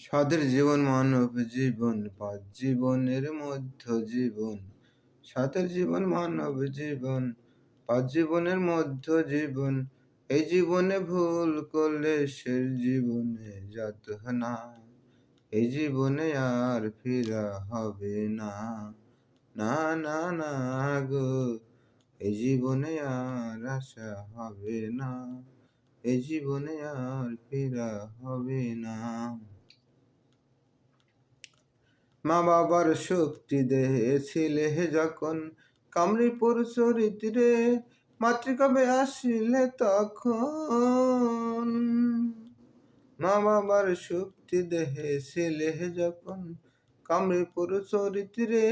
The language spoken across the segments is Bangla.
সাদের জীবন, মানব জীবন, পাঁচ জীবনের মধ্য জীবন। সাদের জীবন, মানব জীবন, পাঁচ জীবনের মধ্য জীবন। এই জীবনে ভুল করলে সে জীবনে যত না। এই জীবনে আর ফিরা হবে না। না না না গো, এই জীবনে আর আশা হবে না। এই জীবনে আর ফিরা হবে না। মা বাবার শক্তি দেহে ছিলে যখন কামড়িপুর চরিত্রে মাতৃকবে আসিলে তখন। মা বাবার শক্তি দেহে ছিলে যখন কামড়িপুর চরিত্রে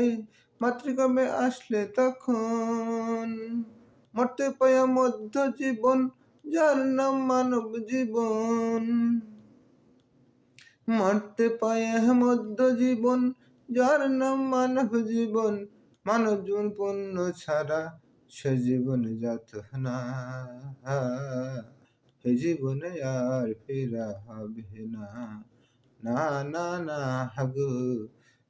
মাতৃকবে আসলে তখন। মরতে পায়া মধ্য জীবন, যার নাম মানব জীবন। মরতে পায়ে মধ্য জীবন, যার নাম মানব জীবন। মানব জীবন পণ্য ছাড়া সে জীবন যাত না। হে জীবনে আর ফেরা হবে না। না না না গো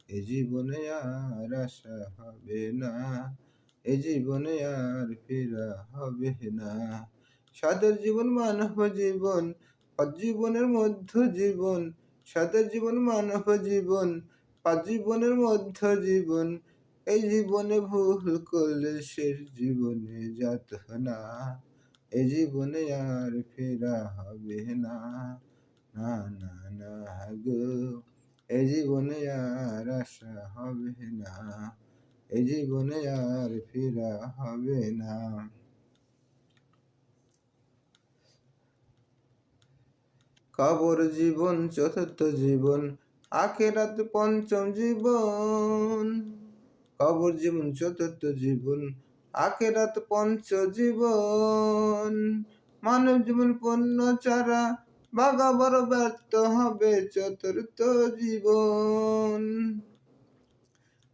এ জীবনে আর আশা হবে না। এ জীবনে আর ফেরা হবে না। সাদের জীবন, মানব জীবন জীবনের মধ্য জীবন। সাদের জীবন, মানব জীবন, পাঁচ জীবনের মধ্য জীবন। এই জীবনে ভুল করলে সে জীবনে যাত না। এই জীবনে আর ফেরা হবে না। না না না গো এই জীবনে আর আশা হবে না। এই জীবনে আর ফেরা হবে না। কবর জীবন, চতুর্থ জীবন, আখেরাত পঞ্চম জীবন। কবর জীবন, চতুর্থ জীবন, আখেরাত পঞ্চ জীবন। মানব জীবন পণ্য চারা বাগা ব্যর্থ হবে চতুর্থ জীবন।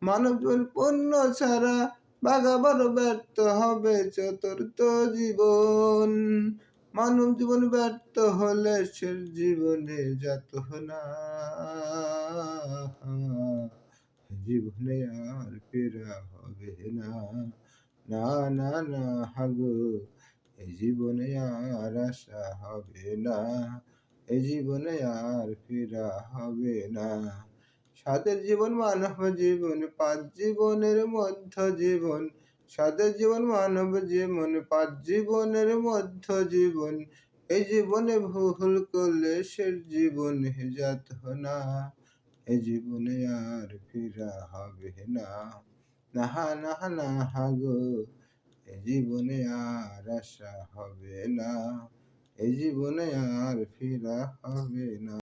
মানব জীবন পণ্য ছাড়া বাগা ব্যর্থ হবে চতুর্থ জীবন। মানব জীবন ব্যর্থ হলে সে জীবনে যাত না। জীবনে আর ফেরা হবে না। না না না, হাগো এই জীবনে আর আশা হবে না। এই জীবনে আর ফেরা হবে না। সাদের জীবন, মানব জীবন, পাঁচ জীবনের মধ্য জীবন সাদের জীবন মানব জীবন, পাঁচ জীবনের মধ্য জীবন। এই জীবনে ভুল করলে সে জীবন যাত না এই জীবনে আর ফিরা হবে না। নাহা নাহা না গো, এই জীবনে আর আশা হবে না। এই জীবনে আর ফিরা হবে না।